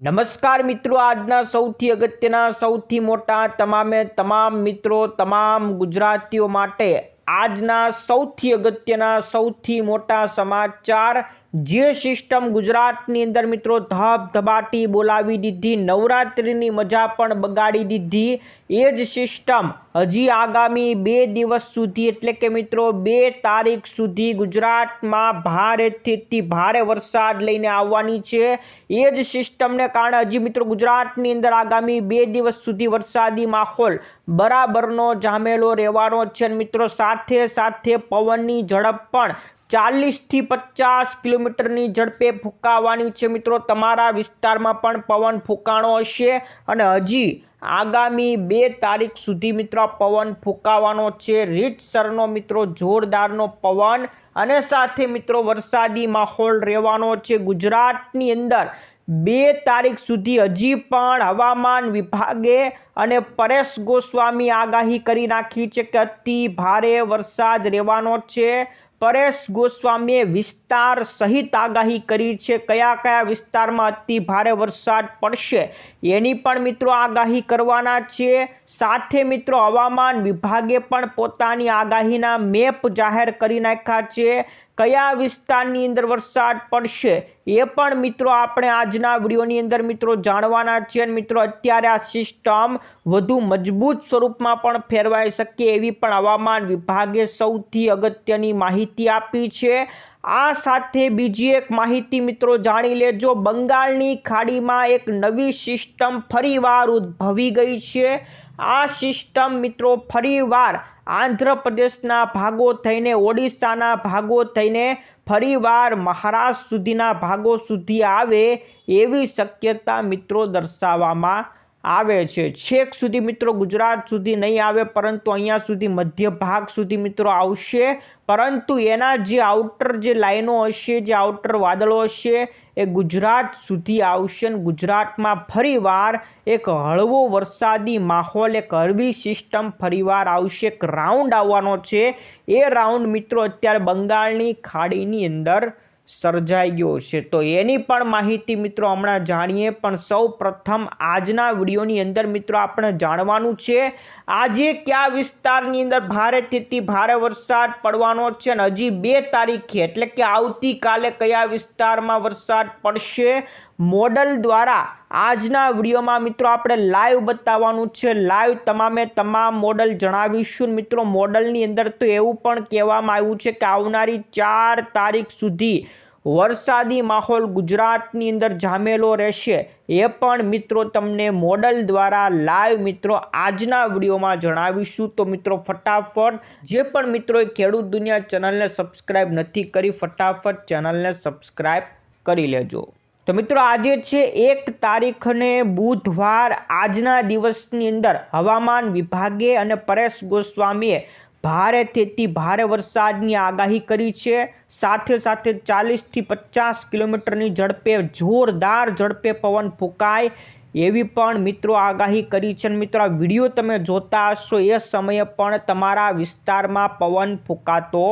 નમસ્કાર મિત્રો, આજના સૌથી અગત્યના, સૌથી મોટા, તમામે તમામ મિત્રો, તમામ ગુજરાતીઓ માટે આજના સૌથી અગત્યના, સૌથી મોટા સમાચાર. જે સિસ્ટમ ગુજરાતની અંદર મિત્રો ધબધબાટી બોલાવી દીધી, નવરાત્રિની મજા પણ બગાડી દીધી. એ જ સિસ્ટમ. હજી આગામી બે દિવસ સુધી, એટલે કે મિત્રો, બે તારીખ સુધી ગુજરાતમાં ભારેથી ભારે વરસાદ લઈને આવવાની છે. એ જ સિસ્ટમને કારણે હજી મિત્રો ગુજરાતની અંદર આગામી બે દિવસ સુધી વરસાદી માહોલ બરાબરનો જામેલો રહેવાનો છે. અને મિત્રો, સાથે સાથે પવનની ઝડપ પણ ચાલીસથી પચાસ કિલોમીટરની ઝડપે ફૂંકાવાની છે. મિત્રો, તમારા વિસ્તારમાં પણ પવન ફૂંકાણો હશે અને હજી આગામી બે તારીખ સુધી મિત્રો પવન ફૂંકાવાનો છે. રીતસરનો મિત્રો જોરદારનો પવન અને સાથે મિત્રો વરસાદી માહોલ રહેવાનો છે. ગુજરાતની અંદર બે તારીખ સુધી હજી પણ હવામાન વિભાગે અને પરેશ ગોસ્વામી આગાહી કરી નાખી છે કે અતિ ભારે વરસાદ રહેવાનો છે. પરેશ ગોસ્વામીએ વિસ્તાર સહિત આગાહી કરી છે. કયા કયા વિસ્તારમાં અતિ ભારે વરસાદ પડશે? એની પણ મિત્રો આગાહી કરવાના છે. સાથે મિત્રો હવામાન વિભાગે પણ પોતાની આગાહીના મેપ જાહેર કરી નાખ્યા છે. કયા વિસ્તારની અંદર વરસાદ પડશે એ પણ મિત્રો આપણે આજના વિડીયોની અંદર મિત્રો જાણવાના છે અને મિત્રો અત્યારે આ સિસ્ટમ વધુ મજબૂત સ્વરૂપમાં પણ ફેરવાઈ શકે એવી પણ હવામાન વિભાગે સૌથી અગત્યની માહિતી આપી છે. આ સાથે બીજી એક માહિતી મિત્રો જાણી લેજો. બંગાળની ખાડીમાં એક નવી સિસ્ટમ ફરીવાર ઉદ્ભવી ગઈ છે. આ સિસ્ટમ મિત્રો ફરીવાર આંધ્રપ્રદેશના ભાગો થઈને, ઓડિશાના ભાગો થઈને ફરીવાર મહારાષ્ટ્ર સુધીના ભાગો સુધી આવે એવી શક્યતા મિત્રો દર્શાવવામાં આવે છે. છેક સુધી મિત્રો ગુજરાત સુધી નહીં આવે, પરંતુ અહીંયા સુધી મધ્ય ભાગ સુધી મિત્રો આવશે. પરંતુ એના જે આઉટર જે લાઈનો હશે, જે આઉટર વાદળો હશે, એ ગુજરાત સુધી આવશે અને ગુજરાતમાં ફરીવાર એક હળવો વરસાદી માહોલ, એક હળવી સિસ્ટમ ફરીવાર આવશે. એક રાઉન્ડ આવવાનો છે. એ રાઉન્ડ મિત્રો અત્યારે બંગાળની ખાડીની અંદર સર્જાઈ ગયો છે. તો એની પણ માહિતી મિત્રો હમણાં જાણીએ, પણ સૌ પ્રથમ આજના વિડીયોની અંદર મિત્રો આપણે જાણવાનું છે આજે કયા વિસ્તારની અંદર ભારેથી ભારે વરસાદ પડવાનો છે અને હજી બે તારીખે એટલે કે આવતીકાલે કયા વિસ્તારમાં વરસાદ પડશે? મોડલ દ્વારા આજના વિડીયોમાં મિત્રો આપણે લાઈવ બતાવવાનું છે. લાઈવ તમામે તમામ મોડલ જણાવીશું. મિત્રો, મોડલની અંદર તો એવું પણ કહેવામાં આવ્યું છે કે આવનારી ચાર તારીખ સુધી વરસાદી માહોલ ગુજરાતની અંદર જામેલો રહેશે. એ પણ મિત્રો તમને મોડલ દ્વારા લાઈવ મિત્રો આજના વિડીયોમાં જણાવીશું. તો મિત્રો ફટાફટ, જે પણ મિત્રોએ ખેડૂત દુનિયા ચેનલને સબસ્ક્રાઈબ નથી કરી, ફટાફટ ચેનલને સબસ્ક્રાઈબ કરી લેજો. તો મિત્રો આજે છે એક તારીખને બુધવાર. આજના દિવસની અંદર હવામાન વિભાગે અને પરેશ ગોસ્વામીએ ભારેથી અતિ ભારે વરસાદની આગાહી કરી છે. સાથે સાથે ચાલીસથી પચાસ કિલોમીટરની ઝડપે જોરદાર ઝડપે પવન ફૂંકાય એવી પણ મિત્રો આગાહી કરી છે. મિત્રો, આ વીડિયો તમે જોતા હશો એ સમયે પણ તમારા વિસ્તારમાં પવન ફૂંકાતો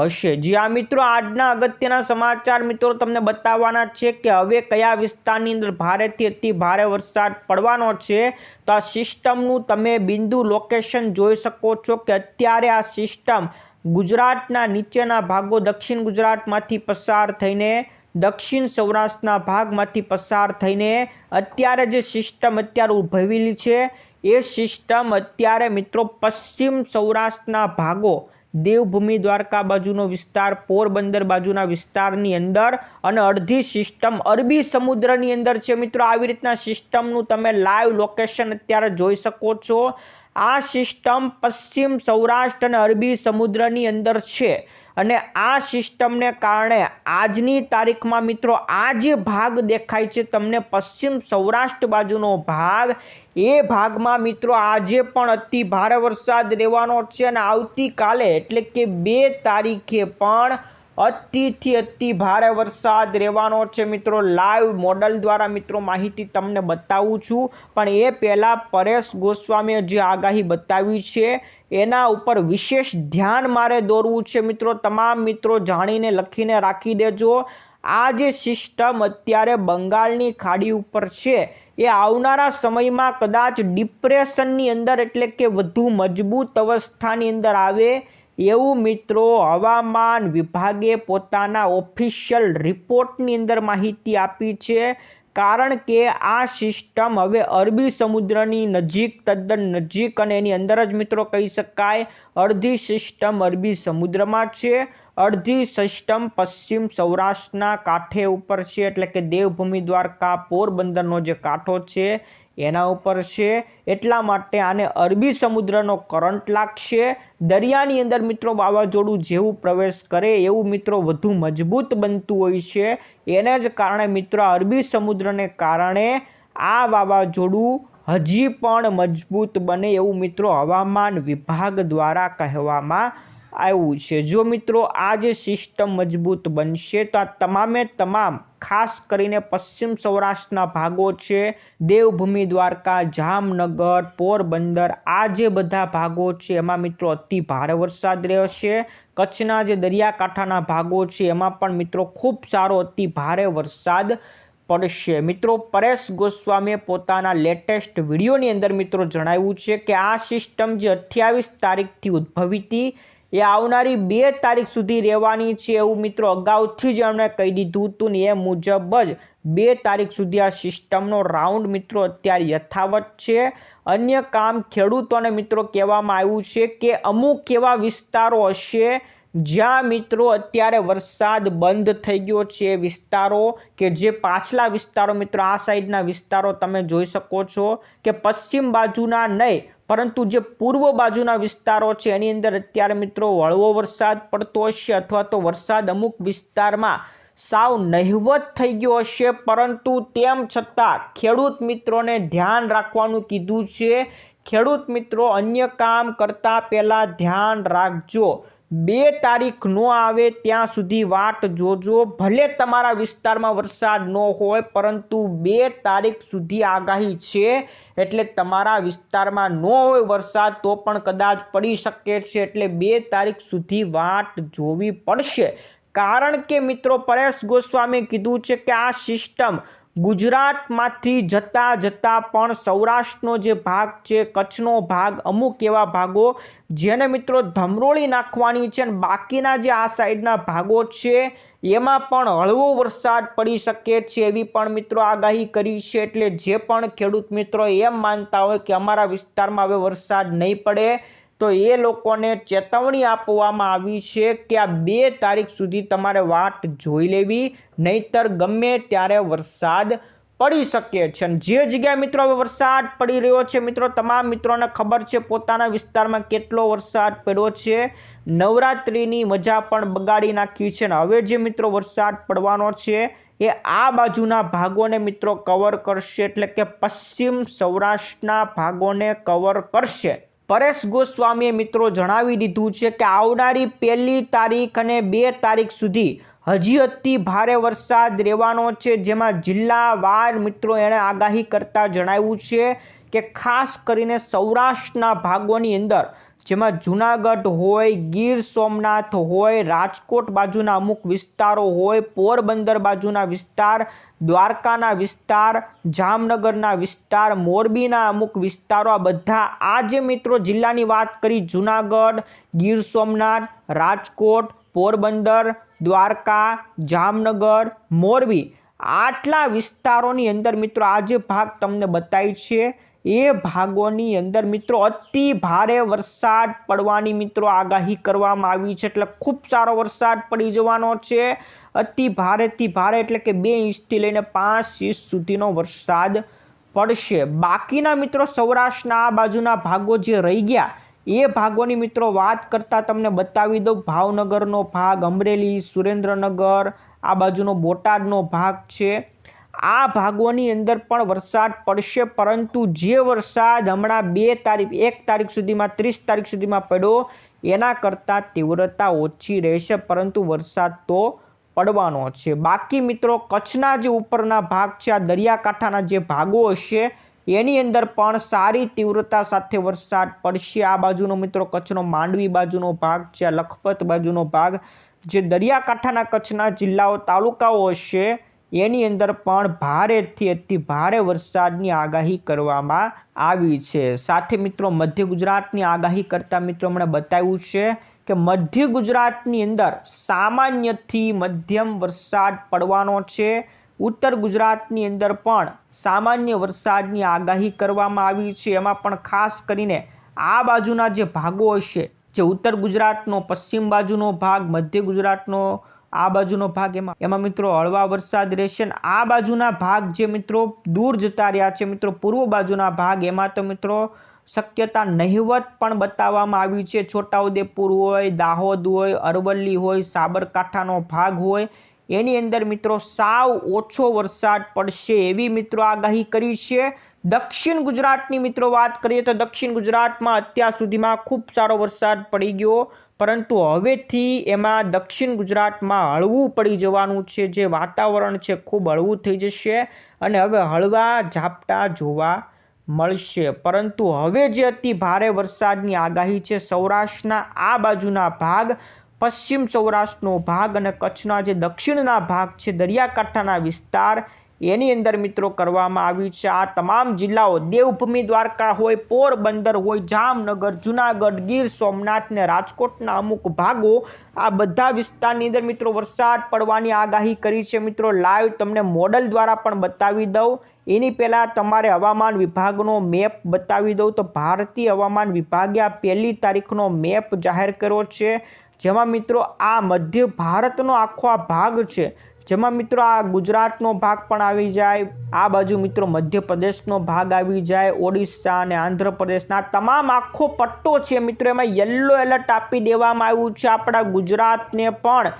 હશે. જી આ મિત્રો, આજના અગત્યના સમાચાર મિત્રો તમને બતાવવાના છે કે હવે કયા વિસ્તારની અંદર ભારેથી અતિ ભારે વરસાદ પડવાનો છે? તો આ સિસ્ટમનું તમે બિંદુ લોકેશન જોઈ શકો છો કે અત્યારે આ સિસ્ટમ ગુજરાતના નીચેના ભાગો દક્ષિણ ગુજરાતમાંથી પસાર થઈને દક્ષિણ સૌરાષ્ટ્રના ભાગમાંથી પસાર થઈને અત્યારે જે સિસ્ટમ અત્યારે ઉદ્ભવેલી છે, એ સિસ્ટમ અત્યારે મિત્રો પશ્ચિમ સૌરાષ્ટ્રના ભાગો દેવભૂમિ દ્વારકા બાજુનો વિસ્તાર, પોરબંદર બાજુના વિસ્તારની અંદર અને અડધી સિસ્ટમ અરબી સમુદ્રની અંદર છે. મિત્રો, આવી રીતના સિસ્ટમનું તમે લાઈવ લોકેશન અત્યારે જોઈ શકો છો. આ સિસ્ટમ પશ્ચિમ સૌરાષ્ટ્ર અને અરબી સમુદ્રની અંદર છે. અને આ સિસ્ટમને કારણે આજની તારીખમાં મિત્રો આ જે ભાગ દેખાય છે તમને પશ્ચિમ સૌરાષ્ટ્ર બાજુનો ભાગ, એ ભાગમાં મિત્રો આજે પણ અતિ ભારે વરસાદ રહેવાનો છે અને આવતીકાલે એટલે કે બે તારીખે પણ અતિથી અતિ ભારે વરસાદ રહેવાનો છે મિત્રો. લાઈવ મોડલ દ્વારા મિત્રો માહિતી તમને બતાવું છું. પણ એ પહેલાં પરેશ ગોસ્વામીએ જે આગાહી બતાવી છે, એના ઉપર વિશેષ ધ્યાન મારે દોરવું છે મિત્રો. તમામ મિત્રો જાણીને લખીને રાખી દેજો. આ જે સિસ્ટમ અત્યારે બંગાળની ખાડી ઉપર છે, એ આવનારા સમયમાં કદાચ ડિપ્રેશનની અંદર એટલે કે વધુ મજબૂત અવસ્થાની અંદર આવે. એવું મિત્રો હવામાન વિભાગે પોતાના ઓફિશિયલ રિપોર્ટની અંદર માહિતી આપી છે, કારણ કે આ સિસ્ટમ હવે અરબી સમુદ્રની નજીક, તદ્દન નજીક અને એની અંદર જ મિત્રો કહી શકાય, અડધી સિસ્ટમ અરબી સમુદ્રમાં છે, અડધી સિસ્ટમ પશ્ચિમ સૌરાષ્ટ્રના કાંઠે ઉપર છે, એટલે કે દેવભૂમિ દ્વારકા પોરબંદરનો જે કાંઠો છે એના ઉપર છે. એટલા માટે આને અરબી સમુદ્રનો કરંટ લાગશે. દરિયાની અંદર મિત્રો વાવાઝોડું જેવું પ્રવેશ કરે એવું મિત્રો વધુ મજબૂત બનતું હોય છે. એને જ કારણે મિત્રો અરબી સમુદ્રને કારણે આ વાવાઝોડું હજી પણ મજબૂત બને એવું મિત્રો હવામાન વિભાગ દ્વારા કહેવામાં આવ્યું છે. જો મિત્રો, આ જે સિસ્ટમ મજબૂત બનશે, તો આ તમામે તમામ, ખાસ કરીને પશ્ચિમ સૌરાષ્ટ્રના ભાગો છે, દેવભૂમિ, દ્વારકા, જામનગર, પોરબંદર, આ જે બધા ભાગો છે, એમાં મિત્રો અતિ ભારે વરસાદ રહેશે. કચ્છના જે દરિયાકાંઠાના ભાગો છે, એમાં પણ મિત્રો ખૂબ સારો અતિ ભારે વરસાદ પડશે. મિત્રો, પરેશ ગોસ્વામીએ પોતાના લેટેસ્ટ વિડીયોની અંદર મિત્રો જણાવ્યું છે કે આ સિસ્ટમ જે અઠ્યાવીસ તારીખથી ઉદ્ભવી હતી એ આવનારી બે તારીખ સુધી રહેવાની છે એવું મિત્રો અગાઉથી જ એમણે કહી દીધું હતું ને એ મુજબ જ બે તારીખ સુધી આ સિસ્ટમનો રાઉન્ડ મિત્રો અત્યારે યથાવત છે. અન્ય કામ ખેડૂતોને મિત્રો કહેવામાં આવ્યું છે કે અમુક એવા વિસ્તારો હશે જ્યાં મિત્રો અત્યારે વરસાદ બંધ થઈ ગયો છે વિસ્તારો કે જે પાછલા વિસ્તારો મિત્રો, આ સાઈડના વિસ્તારો તમે જોઈ શકો છો કે પશ્ચિમ બાજુના નહીં, પરંતુ જે પૂર્વ બાજુના વિસ્તારો છે એની અંદર અત્યારે મિત્રો હળવો વરસાદ પડતો હશે અથવા તો વરસાદ અમુક વિસ્તારમાં સાવ નહિવત થઈ ગયો હશે, પરંતુ તેમ છતાં ખેડૂત મિત્રોને ધ્યાન રાખવાનું કીધું છે. ખેડૂત મિત્રો, અન્ય કામ કરતાં પહેલાં ધ્યાન રાખજો. બે તારીખ ન આવે ત્યાં સુધી વાટ જોજો. ભલે તમારા વિસ્તારમાં વરસાદ ન હોય, પરંતુ બે તારીખ સુધી આગાહી છે. એટલે તમારા વિસ્તારમાં ન હોય વરસાદ તો પણ કદાચ પડી શકે છે. એટલે બે તારીખ સુધી વાટ જોવી પડશે. કારણ કે મિત્રો, પરેશ ગોસ્વામીએ કીધું છે કે આ સિસ્ટમ ગુજરાતમાંથી જતા જતા પણ સૌરાષ્ટ્રનો જે ભાગ છે, કચ્છનો ભાગ, અમુક એવા ભાગો જેને મિત્રો ધમરોળી નાખવાની છે અને બાકીના જે આ સાઈડના ભાગો છે, એમાં પણ હળવો વરસાદ પડી શકે છે એવી પણ મિત્રો આગાહી કરી છે. એટલે જે પણ ખેડૂત મિત્રો એમ માનતા હોય કે અમારા વિસ્તારમાં હવે વરસાદ નહીં પડે તો એ લોકોને ચેતવણી આપવામાં આવી છે કે આ બે તારીખ સુધી તમારે વાટ જોઈ લેવી, નહીતર ગમે ત્યારે વરસાદ પડી શકે છે. જે જગ્યાએ મિત્રો હવે વરસાદ પડી રહ્યો છે, મિત્રો તમામ મિત્રોને ખબર છે પોતાના વિસ્તારમાં કેટલો વરસાદ પડ્યો છે. નવરાત્રિની મજા પણ બગાડી નાખી છે. અને હવે જે મિત્રો વરસાદ પડવાનો છે, એ આ બાજુના ભાગોને મિત્રો કવર કરશે. એટલે કે પશ્ચિમ સૌરાષ્ટ્રના ભાગોને કવર કરશે. પરેશ ગોસ્વામીએ મિત્રો જણાવી દીધું છે કે આવનારી પહેલી તારીખ અને બે તારીખ સુધી હજી અતિ ભારે વરસાદ રહેવાનો છે. જેમાં જિલ્લાવાર મિત્રો એણે આગાહી કરતા જણાવ્યું છે કે ખાસ કરીને સૌરાષ્ટ્રના ભાગોની અંદર જેમાં જુનાગઢ હોય, ગીર સોમનાથ હોય, રાજકોટ બાજુના અમુક વિસ્તારો હોય, પોરબંદર બાજુના વિસ્તાર, દ્વારકાના વિસ્તાર, જામનગરના વિસ્તાર, મોરબીના અમુક વિસ્તારો, આ બધા આ જે મિત્રો જિલ્લાની વાત કરી, જુનાગઢ, ગીર સોમનાથ, રાજકોટ, પોરબંદર, દ્વારકા, જામનગર, મોરબી આટલા વિસ્તારોની અંદર મિત્રો આ જે ભાગ તમને બતાવી છે, એ ભાગોની અંદર મિત્રો અતિ ભારે વરસાદ પડવાની મિત્રો આગાહી કરવામાં આવી છે. એટલે ખૂબ સારો વરસાદ પડી જવાનો છે. અતિ ભારેથી ભારે એટલે કે બે ઇંચથી લઈને પાંચ ઇંચ સુધીનો વરસાદ પડશે. બાકીના મિત્રો સૌરાષ્ટ્રના આ બાજુના ભાગો જે રહી ગયા, એ ભાગોની મિત્રો વાત કરતાં તમને બતાવી દઉં. ભાવનગરનો ભાગ, અમરેલી, સુરેન્દ્રનગર આ બાજુનો બોટાદનો ભાગ છે. આ ભાગોની અંદર પણ વરસાદ પડશે, પરંતુ જે વરસાદ હમણાં બે તારીખ, એક તારીખ સુધીમાં, ત્રીસ તારીખ સુધીમાં પડ્યો, એના કરતાં તીવ્રતા ઓછી રહેશે, પરંતુ વરસાદ તો પડવાનો છે. બાકી મિત્રો, કચ્છના જે ઉપરના ભાગ છે, આ દરિયાકાંઠાના જે ભાગો હશે, એની અંદર પણ સારી તીવ્રતા સાથે વરસાદ પડશે. આ બાજુનો મિત્રો, કચ્છનો માંડવી બાજુનો ભાગ છે લખપત બાજુનો ભાગ જે દરિયાકાંઠાના કચ્છના જિલ્લાઓ, તાલુકાઓ હશે, એની અંદર પણ ભારેથી અતિ ભારે વરસાદની આગાહી કરવામાં આવી છે. સાથે મિત્રો, મધ્ય ગુજરાતની આગાહી કરતા મિત્રો મને બતાવ્યું છે કે મધ્ય ગુજરાતની અંદર સામાન્યથી મધ્યમ વરસાદ પડવાનો છે. ઉત્તર ગુજરાતની અંદર પણ સામાન્ય વરસાદની આગાહી કરવામાં આવી છે. એમાં પણ ખાસ કરીને આ બાજુના જે ભાગો હશે જે ઉત્તર ગુજરાતનો, પશ્ચિમ બાજુનો ભાગ, મધ્ય ગુજરાતનો, આ બાજુનો ભાગ, એમાં એમાં મિત્રો હળવા વરસાદ રહેશે આ બાજુના ભાગ જે મિત્રો દૂર જતા રહ્યા છે, મિત્રો પૂર્વ બાજુના ભાગ, એમાં તો મિત્રો શક્યતા નહિવત પણ બતાવવામાં આવી છે. છોટાઉદેપુર હોય, દાહોદ હોય, અરવલ્લી હોય, સાબરકાંઠાનો ભાગ હોય, એની અંદર મિત્રો સાવ ઓછો વરસાદ પડશે એવી મિત્રો આગાહી કરી છે. દક્ષિણ ગુજરાતની મિત્રો વાત કરીએ તો દક્ષિણ ગુજરાતમાં અત્યાર સુધીમાં ખૂબ સારો વરસાદ પડી ગયો, પરંતુ હવેથી એમાં દક્ષિણ ગુજરાતમાં હળવું પડી જવાનું છે, જે વાતાવરણ છે ખૂબ હળવું થઈ જશે અને હવે હળવા ઝાપટા જોવા મળશે. પરંતુ હવે જે અતિ ભારે વરસાદની આગાહી છે, સૌરાષ્ટ્રના આ બાજુના ભાગ, પશ્ચિમ સૌરાષ્ટ્રનો ભાગ અને કચ્છના જે દક્ષિણના ભાગ છે, દરિયાકાંઠાના વિસ્તાર એની અંદર મિત્રો કરવામાં આવી છે, આ તમામ જિલ્લાઓ દેવભૂમિ દ્વારકા હોય, પોરબંદર હોય, જામનગર, જુનાગઢ, ગીર સોમનાથ ને રાજકોટના અમુક ભાગો, આ બધા વિસ્તારની અંદર મિત્રો વરસાદ પડવાની આગાહી કરી છે. મિત્રો લાઈવ તમને મોડલ દ્વારા પણ બતાવી દઉં. એની પહેલાં તમારે હવામાન વિભાગનો મેપ બતાવી દઉં. તો ભારતીય હવામાન વિભાગે આ પહેલી તારીખનો મેપ જાહેર કર્યો છે. જેમાં મિત્રો આ મધ્ય ભારતનો આખો આ ભાગ છે. જેમાં મિત્રો આ ગુજરાતનો ભાગ પણ આવી જાય, આ બાજુ મિત્રો મધ્યપ્રદેશનો ભાગ આવી જાય, ઓડિશા અને આંધ્રપ્રદેશના તમામ આખો પટ્ટો છે મિત્રો, એમાં યલો એલર્ટ આપી દેવામાં આવ્યું છે આપણા ગુજરાતને પણ.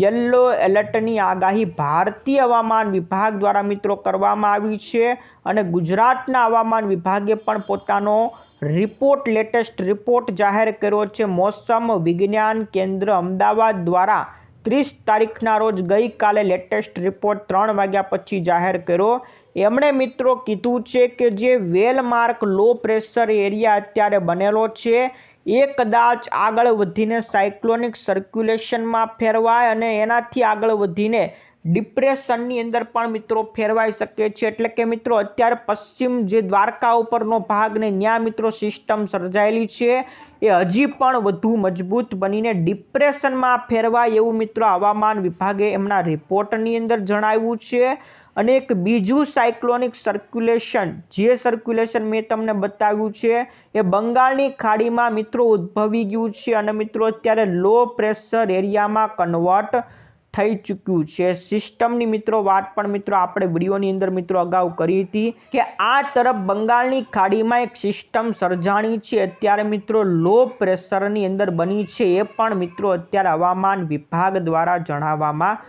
યલો એલર્ટની આગાહી ભારતીય હવામાન વિભાગ દ્વારા મિત્રો કરવામાં આવી છે અને ગુજરાતના હવામાન વિભાગે પણ પોતાનો રિપોર્ટ લેટેસ્ટ રિપોર્ટ જાહેર કર્યો છે. મોસમ વિજ્ઞાન કેન્દ્ર અમદાવાદ દ્વારા ત્રીસ તારીખના રોજ ગઈકાલે લેટેસ્ટ રિપોર્ટ ત્રણ વાગ્યા પછી જાહેર કર્યો. એમણે મિત્રો કીધું છે કે જે વેલમાર્ક લો પ્રેશર એરિયા અત્યારે બનેલો છે એ કદાચ આગળ વધીને સાયક્લોનિક સર્ક્યુલેશનમાં ફેરવાય અને એનાથી આગળ વધીને ડિપ્રેશનની અંદર પણ મિત્રો ફેરવાઈ શકે છે. એટલે કે મિત્રો અત્યારે પશ્ચિમ જે દ્વારકા ઉપરનો ભાગ ને ત્યાં મિત્રો સિસ્ટમ સર્જાયેલી છે. એ હજી પણ વધુ મજબૂત બનીને ડિપ્રેશનમાં ફેરવાય એવું મિત્રો હવામાન વિભાગે એમના રિપોર્ટની અંદર જણાવ્યું છે. અને એક બીજું સાયક્લોનિક સર્ક્યુલેશન, જે સર્ક્યુલેશન મેં તમને બતાવ્યું છે, એ બંગાળની ખાડીમાં મિત્રો ઉદ્ભવી ગયું છે. અને મિત્રો અત્યારે લો પ્રેશર એરિયામાં કન્વર્ટ થઈ ચૂક્યું છે. સિસ્ટમની મિત્રો વાત પણ મિત્રો આપણે વિડીયોની અંદર મિત્રો અગાઉ કરી હતી કે આ તરફ બંગાળની ખાડીમાં એક સિસ્ટમ સર્જાણી છે. અત્યારે મિત્રો લો પ્રેશરની અંદર બની છે એ પણ મિત્રો અત્યારે હવામાન વિભાગ દ્વારા જણાવવામાં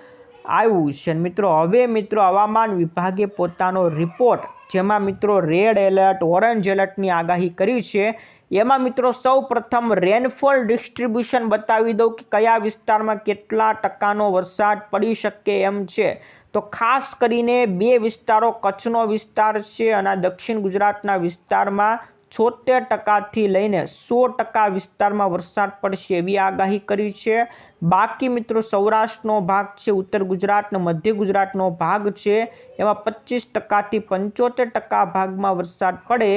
આવ્યું છે. મિત્રો, હવે મિત્રો હવામાન વિભાગે પોતાનો રિપોર્ટ જેમાં મિત્રો રેડ એલર્ટ ઓરેન્જ એલર્ટની આગાહી કરી છે. એમાં મિત્રો સૌ પ્રથમ રેનફોલ ડિસ્ટ્રીબ્યુશન બતાવી દઉં કે કયા વિસ્તારમાં કેટલા ટકાનો વરસાદ પડી શકે એમ છે. તો ખાસ કરીને બે વિસ્તારો, કચ્છનો વિસ્તાર છે અને દક્ષિણ ગુજરાતના વિસ્તારમાં છોતેર ટકાથી લઈને સો ટકા વિસ્તારમાં વરસાદ પડશે એવી આગાહી કરી છે. બાકી મિત્રો સૌરાષ્ટ્રનો ભાગ છે, ઉત્તર ગુજરાતનો મધ્ય ગુજરાતનો ભાગ છે. એમાં પચીસ ટકાથી પંચોતેર ટકા ભાગમાં વરસાદ પડે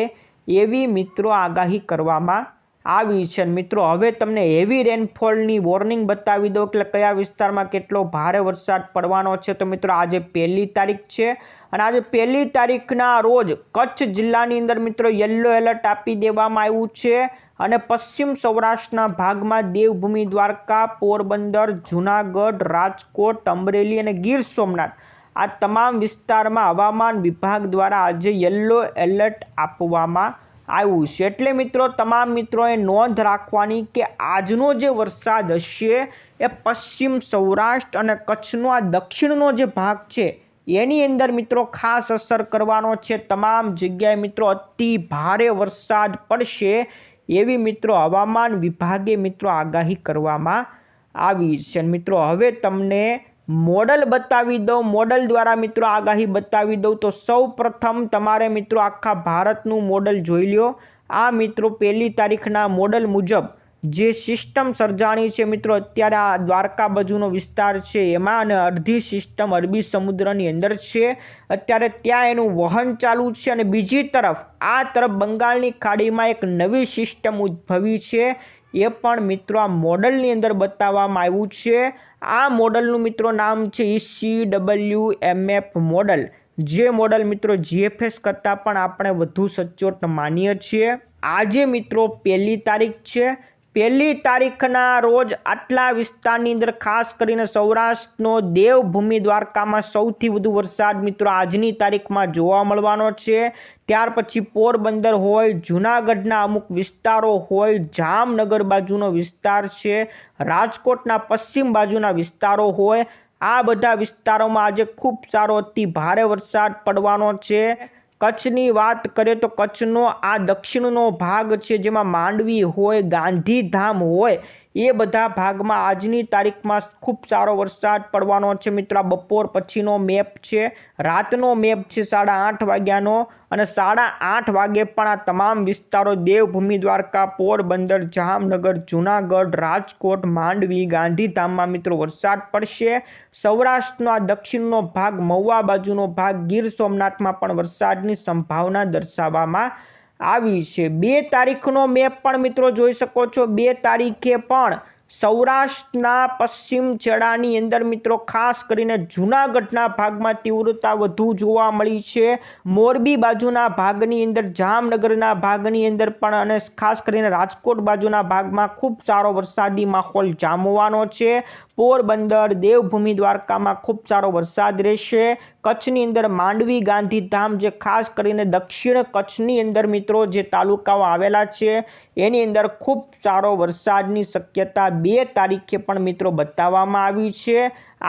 એવી મિત્રો આગાહી કરવામાં આવી છે. મિત્રો, હવે તમને હેવી રેનફોલની વોર્નિંગ બતાવી દો એટલે કયા વિસ્તારમાં કેટલો ભારે વરસાદ પડવાનો છે. તો મિત્રો, આજે પહેલી તારીખ છે અને આજે પહેલી તારીખના રોજ કચ્છ જિલ્લાની અંદર મિત્રો યલો એલર્ટ આપી દેવામાં આવ્યું છે અને પશ્ચિમ સૌરાષ્ટ્રના ભાગમાં દેવભૂમિ દ્વારકા, પોરબંદર, જુનાગઢ, રાજકોટ, અમરેલી અને ગીર સોમનાથ આ તમામ વિસ્તારમાં હવામાન વિભાગ દ્વારા આજે યલો એલર્ટ આપવામાં આવ્યું છે. એટલે મિત્રો, તમામ મિત્રોએ નોંધ રાખવાની કે આજનો જે વરસાદ હશે, એ પશ્ચિમ સૌરાષ્ટ્ર અને કચ્છનો, આ દક્ષિણનો જે ભાગ છે, એની અંદર મિત્રો ખાસ અસર કરવાનો છે. તમામ જગ્યાએ મિત્રો અતિ ભારે વરસાદ પડશે એવી મિત્રો હવામાન વિભાગે મિત્રો આગાહી કરવામાં આવી છે. મિત્રો, હવે તમને મોડલ બતાવી દઉં, મોડલ દ્વારા મિત્રો આગાહી બતાવી દઉં. તો સૌ પ્રથમ તમારે મિત્રો આખા ભારતનું મોડલ જોઈ લો આ મિત્રો પહેલી તારીખના મોડલ મુજબ જે સિસ્ટમ સર્જાણી છે મિત્રો, અત્યારે આ દ્વારકા બાજુનો વિસ્તાર છે, એમાં અને અડધી સિસ્ટમ અરબી સમુદ્રની અંદર છે. અત્યારે ત્યાં એનું વહન ચાલુ છે અને બીજી તરફ આ તરફ બંગાળની ખાડીમાં એક નવી સિસ્ટમ ઉદ્ભવી છે. એ પણ મિત્રો આ મોડલની અંદર બતાવવામાં આવ્યું છે. આ મોડલનું મિત્રો નામ છે સી ડબલ્યુ એમએફ મોડલ. જે મોડલ મિત્રો જીએફએસ કરતાં પણ આપણે વધુ સચોટ માનીએ છીએ. આજે મિત્રો પહેલી તારીખ છે. પહેલી તારીખના રોજ આટલા વિસ્તારની અંદર ખાસ કરીને સૌરાષ્ટ્રનો દેવભૂમિ દ્વારકામાં સૌથી વધુ વરસાદ મિત્રો આજની તારીખમાં જોવા મળવાનો છે. ત્યાર પછી પોરબંદર હોય, જૂનાગઢના અમુક વિસ્તારો હોય, જામનગર બાજુનો વિસ્તાર છે, રાજકોટના પશ્ચિમ બાજુના વિસ્તારો હોય, આ બધા વિસ્તારોમાં આજે ખૂબ સારો અતિ ભારે વરસાદ પડવાનો છે. કચ્છની વાત કરીએ તો કચ્છનો આ દક્ષિણનો ભાગ છે જેમાં માંડવી હોય ગાંધીધામ હોય એ બધા ભાગમાં આજની તારીખમાં ખૂબ સારો વરસાદ પડવાનો છે મિત્રો. બપોર પછીનો મેપ છે. રાતનો મેપ છે સાડા આઠ વાગ્યાનો અને સાડા આઠ વાગે પણ આ તમામ વિસ્તારો દેવભૂમિ દ્વારકા, પોરબંદર, જામનગર, જૂનાગઢ, રાજકોટ, માંડવી, ગાંધીધામમાં મિત્રો વરસાદ પડશે. સૌરાષ્ટ્રનો આ દક્ષિણનો ભાગ, મહુવા બાજુનો ભાગ, ગીર સોમનાથમાં પણ વરસાદની સંભાવના દર્શાવવામાં આવી છે. બે તારીખનો મેપ પણ મિત્રો જોઈ શકો છો. બે તારીખે પણ સૌરાષ્ટ્રના પશ્ચિમ છેડાની અંદર મિત્રો ખાસ કરીને જૂનાગઢના ભાગમાં તીવ્રતા વધુ જોવા મળી છે. મોરબી બાજુના ભાગની અંદર, જામનગરના ભાગની અંદર પણ અને ખાસ કરીને રાજકોટ બાજુના ભાગમાં ખૂબ સારો વરસાદી માહોલ જામવાનો છે. પોરબંદર દેવભૂમિ દ્વારકામાં ખૂબ સારો વરસાદ રહેશે. કચ્છની અંદર માંડવી, ગાંધીધામ જે ખાસ કરીને દક્ષિણ કચ્છની અંદર મિત્રો જે તાલુકાઓ આવેલા છે, એની અંદર ખૂબ સારો વરસાદની શક્યતા બે તારીખે પણ મિત્રો બતાવવામાં આવી છે.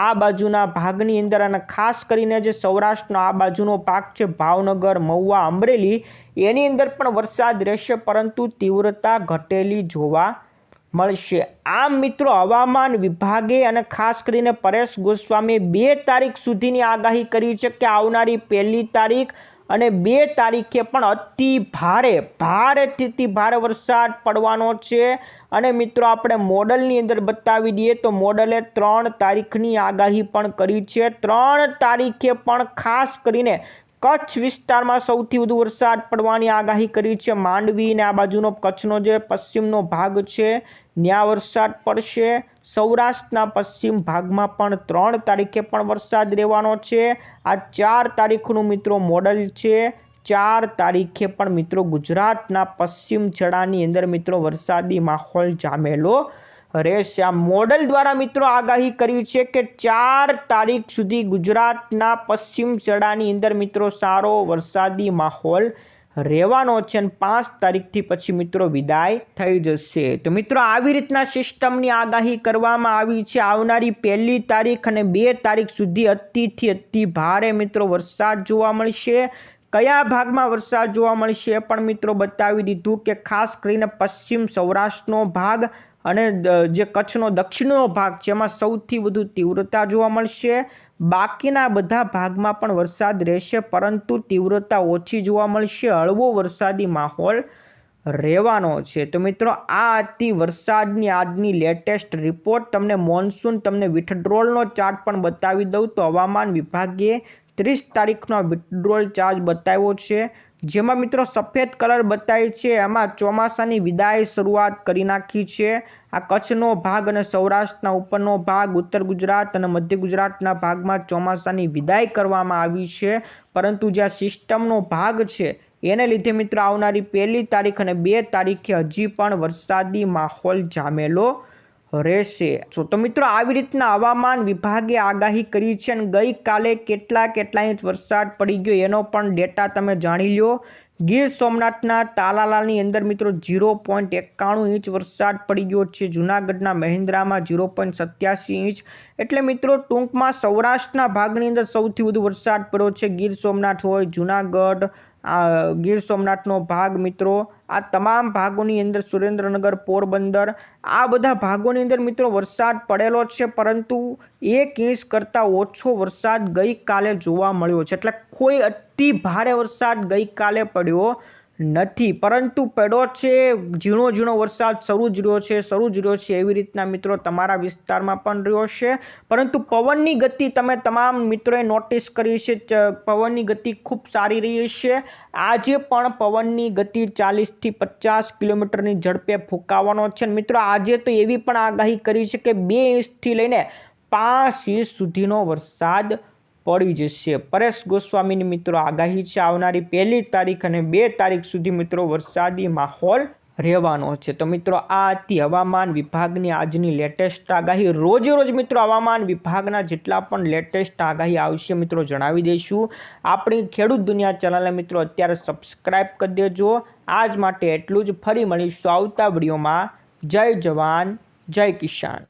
આ બાજુના ભાગની અંદર અને ખાસ કરીને જે સૌરાષ્ટ્રનો આ બાજુનો ભાગ છે, ભાવનગર, મહુવા, અમરેલી, એની અંદર પણ વરસાદ રહેશે, પરંતુ તીવ્રતા ઘટેલી જોવા મળશે. આમ મિત્રો, હવામાન વિભાગે અને ખાસ કરીને પરેશ ગોસ્વામીએ બે તારીખ સુધીની આગાહી કરી છે કે આવનારી પહેલી તારીખ અને બે તારીખે પણ અતિ ભારે, ભારેથી ભારે વરસાદ પડવાનો છે. અને મિત્રો, આપણે મોડલની અંદર બતાવી દઈએ તો મોડલે ત્રણ તારીખની આગાહી પણ કરી છે. ત્રણ તારીખે પણ ખાસ કરીને કચ્છ વિસ્તારમાં સૌથી વધુ વરસાદ પડવાની આગાહી કરી છે. માંડવી ને આ બાજુનો કચ્છનો જે પશ્ચિમનો ભાગ છે ત્યાં વરસાદ પડશે. સૌરાષ્ટ્રના પશ્ચિમ ભાગમાં પણ ત્રણ તારીખે પણ વરસાદ રહેવાનો છે. આ ચાર તારીખનું મિત્રો મોડલ છે. ચાર તારીખે પણ મિત્રો ગુજરાતના પશ્ચિમ છેડાની અંદર મિત્રો વરસાદી માહોલ જામેલો રહેશે. આ મોડલ દ્વારા મિત્રો આગાહી કરી છે કે ચાર તારીખ સુધી ગુજરાતના પશ્ચિમ છેડાની અંદર મિત્રો સારો વરસાદી માહોલ રહેવાનો છે અને પાંચ તારીખથી પછી મિત્રો વિદાય થઈ જશે. તો મિત્રો આવી રીતના સિસ્ટમની આગાહી કરવામાં આવી છે. આવનારી પહેલી તારીખ અને બે તારીખ સુધી અતિથી અતિ ભારે મિત્રો વરસાદ જોવા મળશે. કયા ભાગમાં વરસાદ જોવા મળશે પણ મિત્રો બતાવી દીધું કે ખાસ કરીને પશ્ચિમ સૌરાષ્ટ્રનો ભાગ અને જે કચ્છનો દક્ષિણનો ભાગ છે, એમાં સૌથી વધુ તીવ્રતા જોવા મળશે. બાકીના બધા ભાગમાં પણ વરસાદ રહેશે, પરંતુ તીવ્રતા ઓછી જોવા મળશે. હળવો વરસાદી માહોલ રહેવાનો છે. તો મિત્રો, આ હતી વરસાદની આજની લેટેસ્ટ રિપોર્ટ. તમને મોન્સૂન, તમને વિથડ્રોલનો ચાર્ટ પણ બતાવી દઉં. તો હવામાન વિભાગે ત્રીસ તારીખનો વિથડ્રોલ ચાર્જ બતાવ્યો છે. જેમાં મિત્રો સફેદ કલર બતાવે છે. એમાં ચોમાસાની વિદાય શરૂઆત કરી નાખી છે. આ કચ્છનો ભાગ અને સૌરાષ્ટ્રના ઉપરનો ભાગ, ઉત્તર ગુજરાત અને મધ્ય ગુજરાતના ભાગમાં ચોમાસાની વિદાય કરવામાં આવી છે. પરંતુ જે સિસ્ટમનો ભાગ છે, એને લીધે મિત્રો આવનારી પહેલી તારીખ અને બે તારીખે હજી પણ વરસાદી માહોલ જામેલો રહેશે. સો તો મિત્રો, આવી રીતના હવામાન વિભાગે આગાહી કરી છે અને ગઈકાલે કેટલા કેટલા ઇંચ વરસાદ પડી ગયો એનો પણ ડેટા તમે જાણી લો ગીર સોમનાથના તાલાલાલની અંદર મિત્રો, ઝીરો પોઈન્ટ એકાણું ઇંચ વરસાદ પડી ગયો છે. જૂનાગઢના મહેન્દ્રામાં ઝીરો પોઈન્ટ સત્યાસી ઇંચ. એટલે મિત્રો, ટૂંકમાં સૌરાષ્ટ્રના ભાગની અંદર સૌથી વધુ વરસાદ પડ્યો છે ગીર સોમનાથ હોય જૂનાગઢ ગીર સોમનાથનો ભાગ મિત્રો. આ તમામ ભાગોની અંદર સુરેન્દ્રનગર, પોરબંદર, આ બધા ભાગોની અંદર મિત્રો વરસાદ પડેલો છે, પરંતુ એક ઇંચ કરતાં ઓછો વરસાદ ગઈકાલે જોવા મળ્યો છે. એટલે કોઈ અતિ ભારે વરસાદ ગઈકાલે પડ્યો નથી. પરંતુ પડ્યો છે, ઝીણો ઝીણો વરસાદ શરૂ જ રહ્યો છે, શરૂ જ રહ્યો છે એવી રીતના મિત્રો તમારા વિસ્તારમાં પણ રહ્યો છે. પરંતુ પવનની ગતિ તમે તમામ મિત્રોએ નોટિસ કરી છે પવનની ગતિ ખૂબ સારી રહી છે. આજે પણ પવનની ગતિ ચાલીસથી પચાસ કિલોમીટરની ઝડપે ફૂંકાવાનો છે. મિત્રો, આજે તો એવી પણ આગાહી કરી છે કે બે ઇંચથી લઈને પાંચ ઇંચ સુધીનો વરસાદ પડી જશે. પરેશ ગોસ્વામીની મિત્રો આગાહી છે, આવનારી પહેલી તારીખ અને બે તારીખ સુધી મિત્રો વરસાદી માહોલ રહેવાનો છે. તો મિત્રો, આ હતી હવામાન વિભાગની આજની લેટેસ્ટ આગાહી. રોજે રોજ મિત્રો, હવામાન વિભાગના જેટલા પણ લેટેસ્ટ આગાહી આવશે મિત્રો, જણાવી દઈશું. આપણી ખેડૂત દુનિયા ચેનલને મિત્રો, અત્યારે સબસ્ક્રાઈબ કરી દેજો. આજ માટે એટલું જ. ફરી મળીશું આવતા વિડીયોમાં. જય જવાન, જય કિસાન.